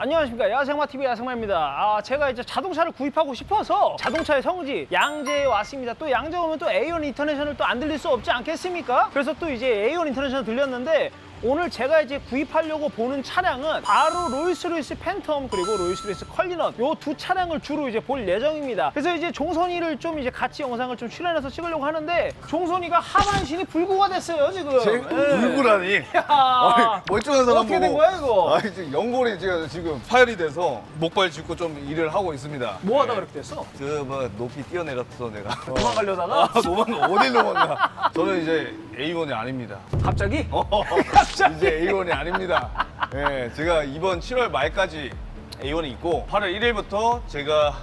안녕하십니까 야생마 TV 야생마입니다. 아 제가 이제 자동차를 구입하고 싶어서 자동차의 성지 양재에 왔습니다. 또 양재 오면 또 A1 인터내셔널 또 안 들릴 수 없지 않겠습니까? 그래서 또 이제 A1 인터내셔널 들렸는데 오늘 제가 이제 구입하려고 보는 차량은 바로 로이스로이스 팬텀 그리고 로이스로이스 컬리넌 요 두 차량을 주로 이제 볼 예정입니다. 그래서 이제 종선이를 좀 이제 같이 영상을 좀 출연해서 찍으려고 하는데 종선이가 하반신이 불구가 됐어요 지금. 제 예. 불구라니. 야. 아니, 멀쩡한 사람 어떻게 보고. 된 거야, 이거? 아니 지금 연골이 지금 지금 파열이 돼서 목발 짚고 좀 일을 하고 있습니다. 뭐 하다 그렇게 됐어? 그뭐 높이 뛰어내렸어 내가. 도망가려다가 아 도망가 어딜 도망가? 저는 이제 A1이 아닙니다. 갑자기? 어, 갑자기? 이제 A1이 아닙니다. 예, 제가 이번 7월 말까지 A1이 있고 8월 1일부터 제가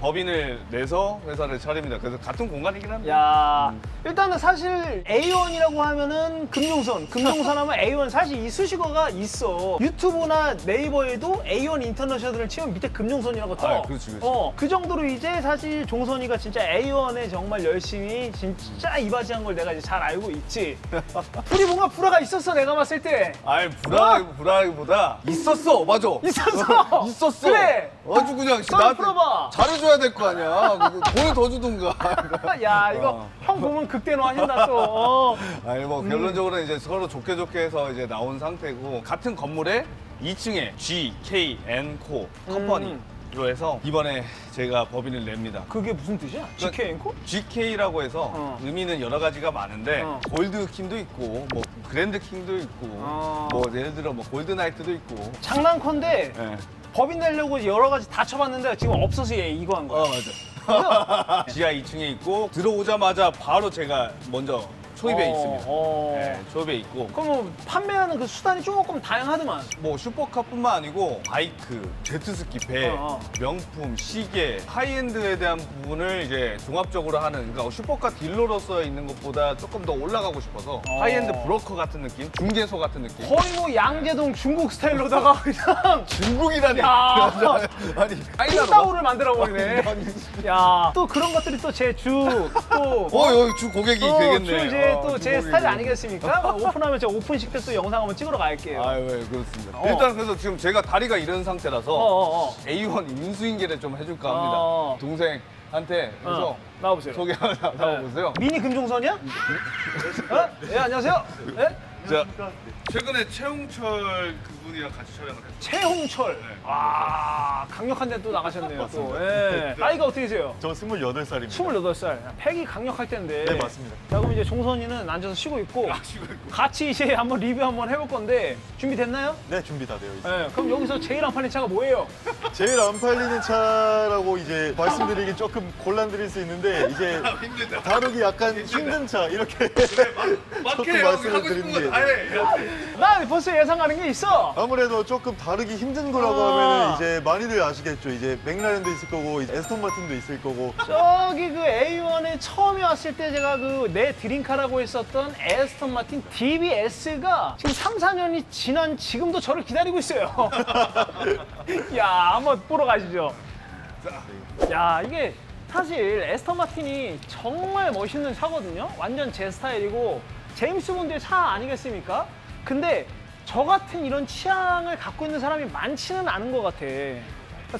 법인을 내서 회사를 차립니다. 그래서 같은 공간이긴 합니다. 야, 일단은 사실 A1이라고 하면은 금융선, 금융선 하면 A1 사실 이 수식어가 있어. 유튜브나 네이버에도 A1 인터내셔널을 치면 밑에 금융선이라고 떠. 아, 그렇지, 그렇지. 어, 그 정도로 이제 사실 종선이가 진짜 A1에 정말 열심히 진짜 이바지한 걸 내가 이제 잘 알고 있지. 둘이 뭔가 불화가 있었어, 내가 봤을 때. 아니 불안하기 불안하기보다 있었어 맞아 있었어. 있었어 그래. 아주 그냥 썰 나한테 풀어봐. 잘해줘야 될 거 아니야 그거 돈을 더 주든가 야, 이거 어. 형 보면 극대노 하신다 또. 어. 아니 음. 뭐 결론적으로 이제 서로 좋게 좋게 해서 이제 나온 상태고 같은 건물에 2층에 G, K, N 코 컴퍼니로 음. 해서 이번에 제가 법인을 냅니다 그게 무슨 뜻이야? GK 앵코? GK라고 해서 어. 의미는 여러 가지가 많은데 어. 골드 킹도 있고 뭐 그랜드 킹도 있고 어. 뭐 예를 들어 뭐 골드 나이트도 있고 장난컨대 예. 법인 내려고 여러 가지 다 쳐봤는데 지금 없어서 얘 이거 한 거야. 어 맞아. 지하 2층에 있고 들어오자마자 바로 제가 먼저 초입에 어, 있습니다. 어. 네, 초입에 있고 그럼 뭐 판매하는 그 수단이 조금 다양하더만. 뭐 슈퍼카뿐만 아니고 바이크, 제트스키, 배, 어, 어. 명품, 시계, 하이엔드에 대한 부분을 이제 종합적으로 하는 그러니까 슈퍼카 딜러로서 있는 것보다 조금 더 올라가고 싶어서 어. 하이엔드 브로커 같은 느낌, 중개소 같은 느낌. 거의 뭐 양재동 중국 스타일로다가 그냥 중국이라니. 야. 아니. 띵따오를 만들어 버리네. 야, 또 그런 것들이 또 제 주, 또. 어 여기 주 고객이 또 되겠네. 주 이제 어, 또제주 스타일 고객이. 아니겠습니까? 뭐 오픈하면 제가 오픈식 때 또 영상 한번 찍으러 갈게요. 아유, 네, 그렇습니다. 어. 일단 그래서 지금 제가 다리가 이런 상태라서 어, 어, 어. A1 인수인계를 좀 해줄까 합니다. 어. 동생한테 그래서 어, 나와보세요. 소개 하나 나와보세요. 미니 금종선이야? 어? 예, 안녕하세요. 예? 자, 최근에 최홍철 그분이랑 같이 촬영을 했어요. 최홍철. 네. 아, 강력한 데 또 나가셨네요, 또. 예. 나이가 어떻게 되세요? 저 28살입니다. 28살. 팩이 강력할 텐데. 네, 맞습니다. 자, 그럼 이제 종선이는 앉아서 쉬고 있고, 쉬고 있고. 같이 이제 한번 리뷰 한번 해볼 건데, 준비됐나요? 네, 준비 다 되어 있습니다. 예. 그럼 여기서 제일 안 팔린 차가 뭐예요? 제일 안 팔리는 차라고 이제 말씀드리기 조금 곤란드릴 수 있는데 이제 힘들다. 다루기 약간 힘든 차 이렇게 맞게 조금 말씀을 하고 싶은 드리는 거게다 해. 나 벌써 예상하는 게 있어. 아무래도 조금 다루기 힘든 거라고 아. 하면 은 이제 많이들 아시겠죠. 이제 맥라렌도 있을 거고 이제 에스톤 마틴도 있을 거고 저기 그 A1에 처음에 왔을 때 제가 그 내 드림카라고 했었던 에스턴 마틴 DBS가 지금 3, 4년이 지난 지금도 저를 기다리고 있어요. 야, 한번 보러 가시죠. 야, 이게 사실 에스턴 마틴이 정말 멋있는 차거든요. 완전 제 스타일이고 제임스 본드의 차 아니겠습니까? 근데 저 같은 이런 취향을 갖고 있는 사람이 많지는 않은 것 같아.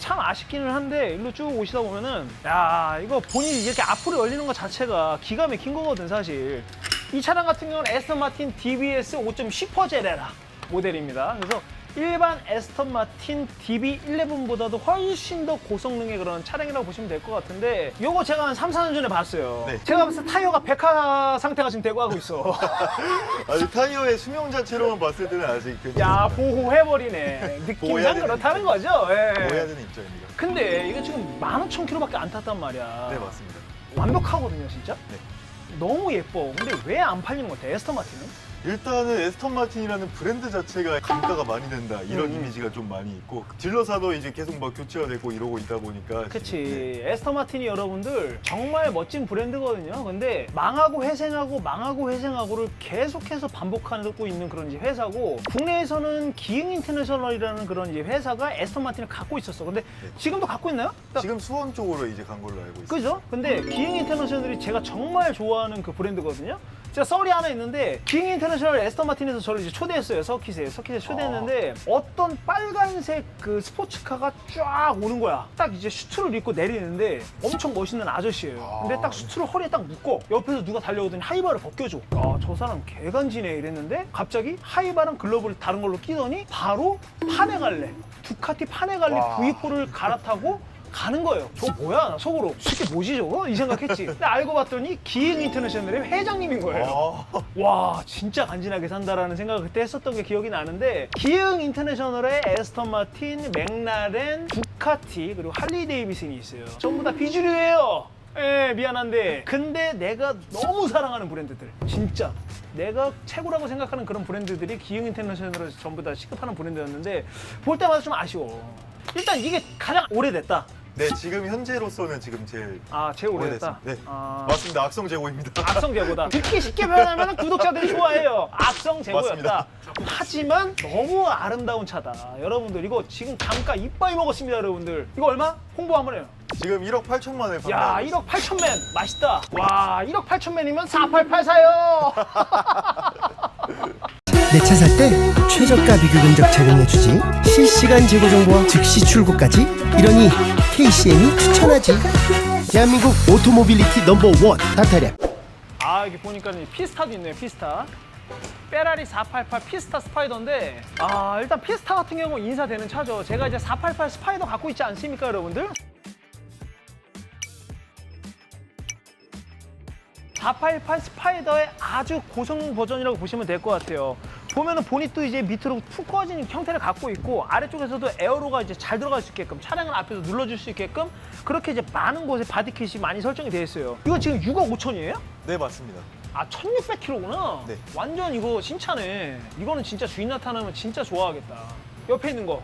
참 아쉽기는 한데 일로 쭉 오시다 보면은 야 이거 본인이 이렇게 앞으로 열리는 것 자체가 기가 막힌 거거든 사실. 이 차량 같은 경우는 에스턴 마틴 DBS 5.0 슈퍼제레라. 모델입니다. 그래서 일반 에스턴 마틴 DB11보다도 훨씬 더 고성능의 그런 차량이라고 보시면 될 것 같은데 요거 제가 한 3, 4년 전에 봤어요 네. 제가 봤을 때 타이어가 백화 상태가 지금 되고 하고 있어 아니 타이어의 수명 자체로만 봤을 때는 아직 그야 보호해버리네 느낌상 보호해야 되는 그렇다는 거죠 예. 보여야 되는 입장입니다. 근데 이게 지금 15,000km밖에 안 탔단 말이야. 네 맞습니다. 완벽하거든요, 진짜. 네. 너무 예뻐. 근데 왜 안 팔리는 것 같아, 에스턴 마틴은? 일단은 에스턴 마틴이라는 브랜드 자체가 감가가 많이 된다 이런 음. 이미지가 좀 많이 있고 딜러사도 이제 계속 막 교체가 되고 이러고 있다 보니까 그치. 에스턴 마틴이 여러분들 정말 멋진 브랜드거든요. 근데 망하고 회생하고 망하고 회생하고를 계속해서 반복하고 있는 그런 이제 회사고 국내에서는 기흥 인터내셔널이라는 그런 이제 회사가 에스턴 마틴을 갖고 있었어. 근데 지금도 갖고 있나요? 지금 수원 쪽으로 이제 간 걸로 알고 있습니다. 그죠? 근데 기흥 인터내셔널이 제가 정말 좋아하는 그 브랜드거든요. 제가 썰이 하나 있는데 킹 인터내셔널 에스턴 마틴에서 저를 이제 초대했어요 서킷에. 서킷에 초대했는데 어떤 빨간색 그 스포츠카가 쫙 오는 거야. 딱 이제 슈트를 입고 내리는데 엄청 멋있는 아저씨예요. 근데 딱 슈트를 허리에 딱 묶어. 옆에서 누가 달려오더니 하이바를 벗겨줘. 아 저 사람 개간지네 이랬는데 갑자기 하이바랑 글러브를 다른 걸로 끼더니 바로 파네갈레 두카티 파네갈레 와. V4를 갈아타고 가는 거예요. 저 뭐야? 나 속으로. 이게 뭐지 저거? 이 생각했지. 근데 알고 봤더니 기흥 인터내셔널의 회장님인 거예요. 아, 와 진짜 간지나게 산다라는 생각을 그때 했었던 게 기억이 나는데 기흥 인터내셔널에 에스턴 마틴, 맥라렌, 두카티 그리고 할리 데이비슨이 있어요. 전부 다 비주류예요. 예, 미안한데 근데 내가 너무 사랑하는 브랜드들 진짜 내가 최고라고 생각하는 그런 브랜드들이 기흥 인터내셔널에서 전부 다 시급하는 브랜드였는데 볼 때마다 좀 아쉬워. 일단 이게 가장 오래됐다. 네 지금 현재로서는 지금 제일 아, 제일 오래됐다. 네. 아, 맞습니다. 악성 제고입니다. 악성 제고다. 듣기 쉽게 표현하면 구독자들이 좋아해요. 악성 제고였다. 맞습니다. 하지만 너무 아름다운 차다. 여러분들 이거 지금 감가 이빠이 먹었습니다, 여러분들. 이거 얼마? 홍보 한번 해요. 지금 1억 8천만에 야, 판매하고 1억 8천맨 맛있다. 와, 1억 8천맨이면 4884 사요. 내 차 살 때 최저가 비교 견적 제공해주지 실시간 재고 정보와 즉시 출고까지 이러니 KCM이 추천하지 대한민국 오토모빌리티 넘버 원 다타랩 아, 여기 보니까 이 피스타도 있네요, 피스타. 페라리 488 피스타 스파이더인데 아 일단 피스타 같은 경우는 인사되는 차죠 제가 이제 488 스파이더 갖고 있지 않습니까 여러분들 488 스파이더의 아주 고성 버전이라고 보시면 될 것 같아요. 보면은 보닛도 이제 밑으로 푹 꺼진 형태를 갖고 있고 아래쪽에서도 에어로가 이제 잘 들어갈 수 있게끔 차량을 앞에서 눌러줄 수 있게끔 그렇게 이제 많은 곳에 바디킷이 많이 설정이 되어 있어요. 이거 지금 6억 5천이에요? 네 맞습니다. 아 1600km구나. 네. 완전 이거 신차네. 이거는 진짜 주인 나타나면 진짜 좋아하겠다. 옆에 있는 거.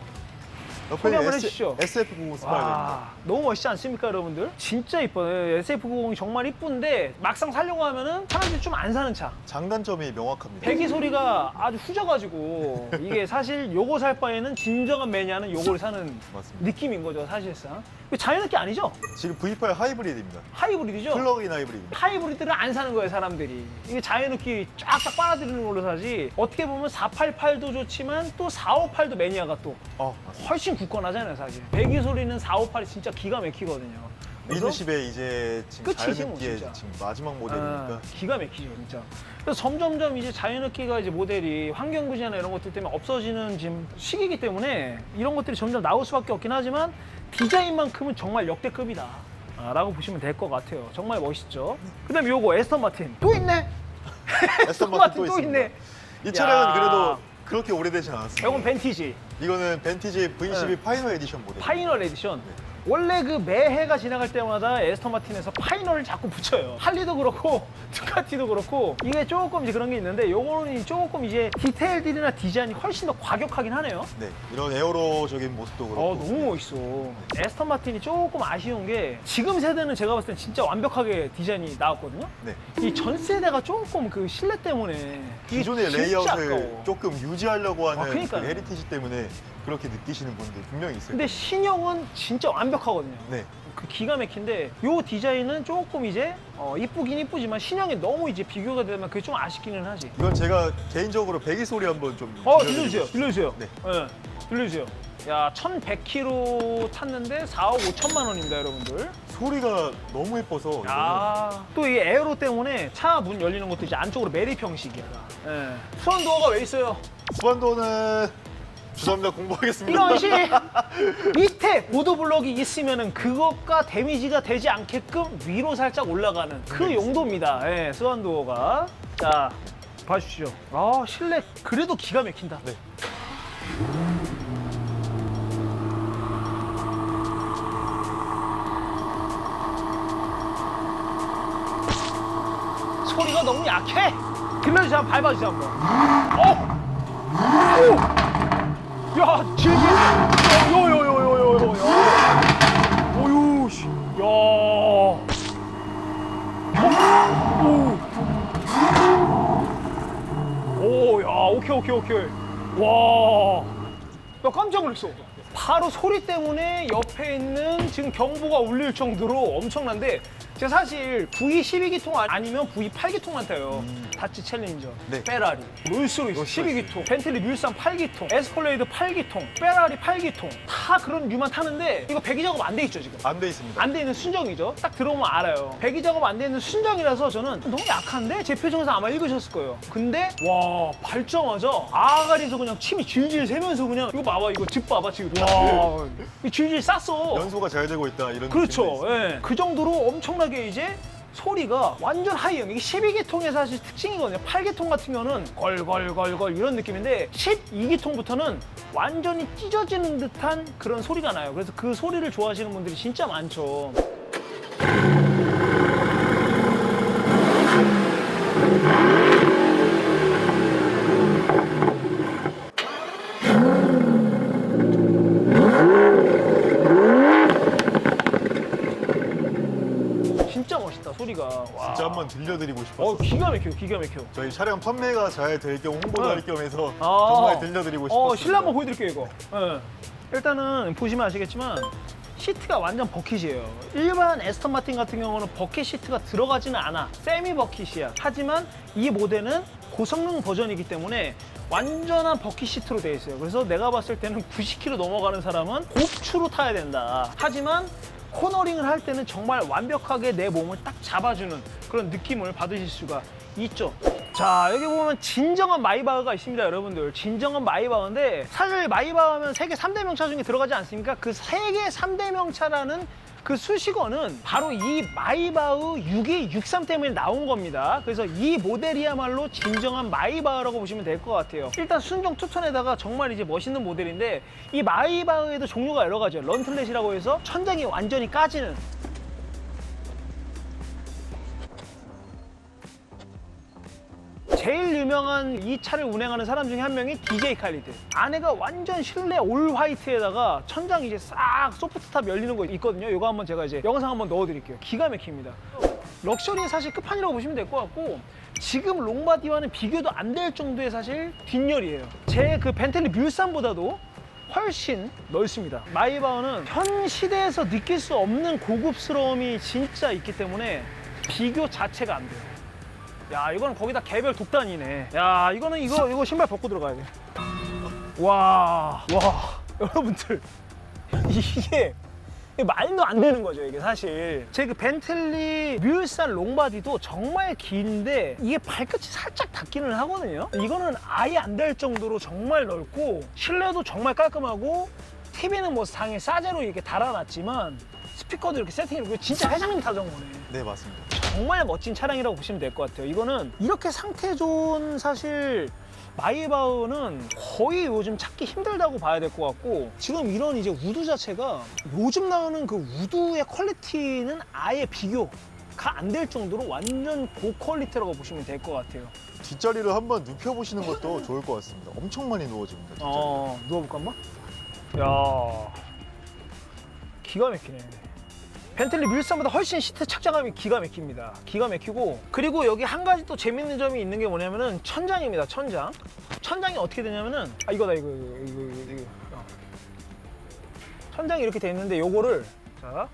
소개 옆에 한번 S, 해주시죠. SF90 스파이더입니다. 와, 너무 멋있지 않습니까, 여러분들? 진짜 이뻐요. SF90이 정말 이쁜데 막상 살려고 하면은 사람들이 좀 안 사는 차. 장단점이 명확합니다. 배기 소리가 아주 후져가지고 이게 사실 요거 살 바에는 진정한 매니아는 요걸 사는 맞습니다. 느낌인 거죠, 사실상. 이거 자연스럽게 아니죠? 지금 V8 하이브리드입니다. 하이브리드죠? 플러그인 하이브리드입니다. 하이브리드를 안 사는 거예요 사람들이 이게 자연흡기 쫙쫙 빨아들이는 걸로 사지 어떻게 보면 488도 좋지만 또 458도 매니아가 또아 맞습니다. 훨씬 굳건하잖아요 사실 배기 소리는 458이 진짜 기가 막히거든요 그래서 리드십의 이제 지금 끝이지, 뭐, 자연흡기의 진짜. 지금 마지막 모델이니까 아, 기가 막히죠 진짜 그래서 점점점 이제 자연흡기가 이제 모델이 환경부지나 이런 것들 때문에 없어지는 지금 시기이기 때문에 이런 것들이 점점 나올 수밖에 없긴 하지만 디자인만큼은 정말 역대급이다 아, 라고 보시면 될 것 같아요 정말 멋있죠 그 다음에 요거 에스턴 마틴 또 있네 에스턴 마틴 또또 있네. 이 차량은 야. 그래도 그렇게 오래되진 않았습니다. 이건 벤티지 이거는 벤티지 V12 네. 파이널 에디션 모델. 파이널 에디션. 원래 그 매해가 지나갈 때마다 에스턴 마틴에서 파이널을 자꾸 붙여요. 할리도 그렇고 두카티도 그렇고 이게 조금 이제 그런 게 있는데 요거는 조금 이제 디테일들이나 디자인이 훨씬 더 과격하긴 하네요. 네, 이런 에어로적인 모습도 그렇고. 어 너무 멋있어. 에스턴 마틴이 조금 아쉬운 게 지금 세대는 제가 봤을 땐 진짜 완벽하게 디자인이 나왔거든요. 네. 이 전 세대가 조금 그 실내 때문에 이게 기존의 진짜 레이아웃을 아까워. 조금 유지하려고 하는 아, 그러니까요. 그 헤리티지 때문에 그렇게 느끼시는 분들 분명히 있어요. 근데 신형은 진짜 완벽하거든요. 네. 그 기가 막힌데 요 디자인은 조금 이제 어, 이쁘긴 이쁘지만 신형이 너무 이제 비교가 되면 그게 좀 아쉽기는 하지. 이건 제가 개인적으로 배기 소리 한번 좀 어 들려주세요. 들려주세요. 네. 네. 들려주세요. 야 1,100km 탔는데 4억 5천만 원입니다, 여러분들. 소리가 너무 예뻐서 아또 이 에어로 때문에 차 문 열리는 것도 이제 안쪽으로 매립 형식이야. 예. 수원 도어가 왜 있어요? 수반도는 죄송합니다 공부하겠습니다. 이런 식 밑에 보도블럭이 있으면은 그것과 데미지가 되지 않게끔 위로 살짝 올라가는 그 용도입니다. 예, 스완도어가. 자, 봐주시죠. 아, 실내 그래도 기가 막힌다. 네. 소리가 너무 약해. 들려주세요. 한번 밟아주세요. 한번. 어! 오! 야, 질질. 요요요요요요. 야. 오유, 씨. 야. 어? 오. 오, 야, 오케이, 오케이, 오케이. 와. 나 깜짝 놀랐어. 바로 소리 때문에 옆에 있는 지금 경보가 울릴 정도로 엄청난데 제가 사실 V12기통 아니면 V8기통만 타요. 다치 챌린저, 네. 페라리, 롤스로이스 12기통, 벤틀리 뮬산 8기통, 에스컬레이드 8기통, 페라리 8기통 다 그런 류만 타는데 이거 배기 작업 안 돼 있죠 지금? 안 돼 있습니다. 안 돼 있는 순정이죠. 딱 들어오면 알아요. 배기 작업 안 돼 있는 순정이라서 저는 너무 약한데 제 표정에서 아마 읽으셨을 거예요. 근데 와 밟자마자 아가리에서 그냥 침이 질질 새면서 그냥 이거 봐봐 이거 집 봐봐 지금 와 이 질질 쌌어. 연소가 잘 되고 있다 이런 그렇죠. 느낌도 있어요. 예. 그 정도로 엄청나게 이제 소리가 완전 하이음. 이게 12기통의 사실 특징이거든요. 8기통 같은 경우는 걸걸걸걸 이런 느낌인데 12기통부터는 완전히 찢어지는 듯한 그런 소리가 나요. 그래서 그 소리를 좋아하시는 분들이 진짜 많죠. 진짜 멋있다 소리가. 와. 진짜 한번 들려드리고 싶었어요. 어 기가 막혀 기가 막혀. 저희 차량 판매가 잘될겸 홍보도 네. 할 겸해서 아. 정말 들려드리고 싶었어요. 어, 실내 한번 보여드릴게요, 이거. 예. 일단은 보시면 아시겠지만 시트가 완전 버킷이에요. 일반 에스턴 마틴 같은 경우는 버킷 시트가 들어가지는 않아. 세미 버킷이야. 하지만 이 모델은 고성능 버전이기 때문에 완전한 버킷 시트로 되어 있어요. 그래서 내가 봤을 때는 90km 넘어가는 사람은 곱추로 타야 된다. 하지만 코너링을 할 때는 정말 완벽하게 내 몸을 딱 잡아주는 그런 느낌을 받으실 수가 있죠. 자, 여기 보면 진정한 마이바흐가 있습니다, 여러분들. 진정한 마이바흐인데 사실 마이바흐면 세계 3대 명차 중에 들어가지 않습니까? 그 세계 3대 명차라는 그 수식어는 바로 이 마이바흐 6263 때문에 나온 겁니다. 그래서 이 모델이야말로 진정한 마이바흐라고 보시면 될 것 같아요. 일단 순정 투톤에다가 정말 이제 멋있는 모델인데 이 마이바흐에도 종류가 여러 가지예요. 런틀렛이라고 해서 천장이 완전히 까지는 제일 유명한 이 차를 운행하는 사람 중에 한 명이 DJ 칼리드. 안에가 완전 실내 올 화이트에다가 천장 이제 싹 소프트탑 열리는 거 있거든요. 이거 한번 제가 이제 영상 한번 넣어드릴게요. 기가 막힙니다. 럭셔리의 사실 끝판이라고 보시면 될 것 같고 지금 롱바디와는 비교도 안 될 정도의 사실 뒷열이에요. 제 그 벤틀리 뮬산보다도 훨씬 넓습니다. 마이바흐는 현 시대에서 느낄 수 없는 고급스러움이 진짜 있기 때문에 비교 자체가 안 돼요. 야 이거는 거기다 개별 독단이네. 야 이거는 이거 이거 신발 벗고 들어가야 돼 와 와 여러분들. 이게 말도 안 되는 거죠 이게 사실. 제 그 벤틀리 뮬산 롱바디도 정말 긴데 이게 발끝이 살짝 닿기는 하거든요? 이거는 아예 안 될 정도로 정말 넓고 실내도 정말 깔끔하고 TV는 뭐 상에 싸제로 이렇게 달아놨지만 스피커도 이렇게 세팅해놓고 진짜 회장님 타던 거네. 네 맞습니다. 정말 멋진 차량이라고 보시면 될 것 같아요. 이거는 이렇게 상태 좋은 사실 마이바흐는 거의 요즘 찾기 힘들다고 봐야 될 것 같고 지금 이런 이제 우드 자체가 요즘 나오는 그 우드의 퀄리티는 아예 비교가 안 될 정도로 완전 고퀄리티라고 보시면 될 것 같아요. 뒷자리를 한번 눕혀보시는 것도 좋을 것 같습니다. 엄청 많이 누워집니다. 뒷자리. 어, 누워볼까 한번? 야 기가 막히네. 벤틀리 뮬산보다 훨씬 시트 착장감이 기가 막힙니다. 기가 막히고 그리고 여기 한 가지 또 재밌는 점이 있는 게 뭐냐면은 천장입니다. 천장. 천장이 어떻게 되냐면은 아 이거다 이거 이거 이거 이거. 이거. 어. 천장이 이렇게 돼 있는데 요거를 자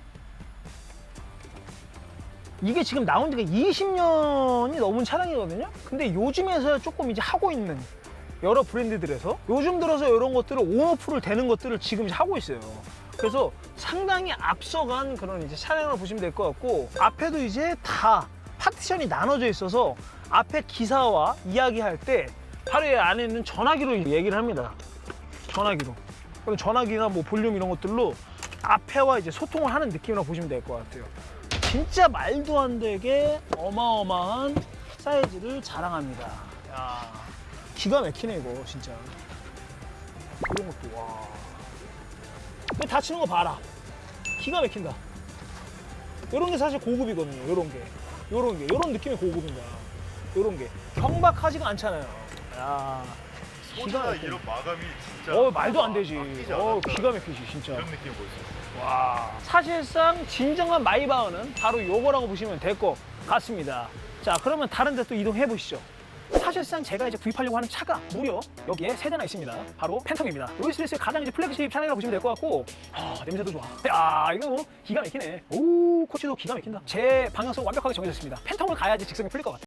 이게 지금 나온 지가 20년이 넘은 차량이거든요. 근데 요즘에서 조금 이제 하고 있는 여러 브랜드들에서 요즘 들어서 이런 것들을 온오프를 되는 것들을 지금 하고 있어요. 그래서 상당히 앞서간 그런 이제 차량을 보시면 될 것 같고 앞에도 이제 다 파티션이 나눠져 있어서 앞에 기사와 이야기할 때 바로 이 안에 있는 전화기로 얘기를 합니다. 전화기로. 그럼 전화기나 뭐 볼륨 이런 것들로 앞에와 이제 소통을 하는 느낌이라고 보시면 될 것 같아요. 진짜 말도 안 되게 어마어마한 사이즈를 자랑합니다. 야, 기가 막히네 이거 진짜. 이런 것도 와. 이 다치는 거 봐라. 기가 막힌다. 이런 게 사실 고급이거든요. 이런 게, 이런 게, 이런 느낌의 고급인 거야. 이런 게 경박하지가 않잖아요. 야, 기가 막히네. 이런 마감이 진짜 어 말도 안 되지. 어 않았다. 기가 막히지 진짜. 이런 느낌이 보였어요. 와 사실상 진정한 마이바흐는 바로 요거라고 보시면 될 것 같습니다. 자 그러면 다른 데 또 이동해 보시죠. 사실 사실상 제가 이제 구입하려고 하는 차가 무려 여기에 세 대나 있습니다. 바로 팬텀입니다. 로이스리스의 가장 이제 플래그십 차량이라고 보시면 될 것 같고, 아, 냄새도 좋아. 야, 이거 뭐 기가 막히네. 오, 코치도 기가 막힌다. 제 방향성 완벽하게 정해졌습니다. 팬텀을 가야지 직성이 풀릴 것 같아.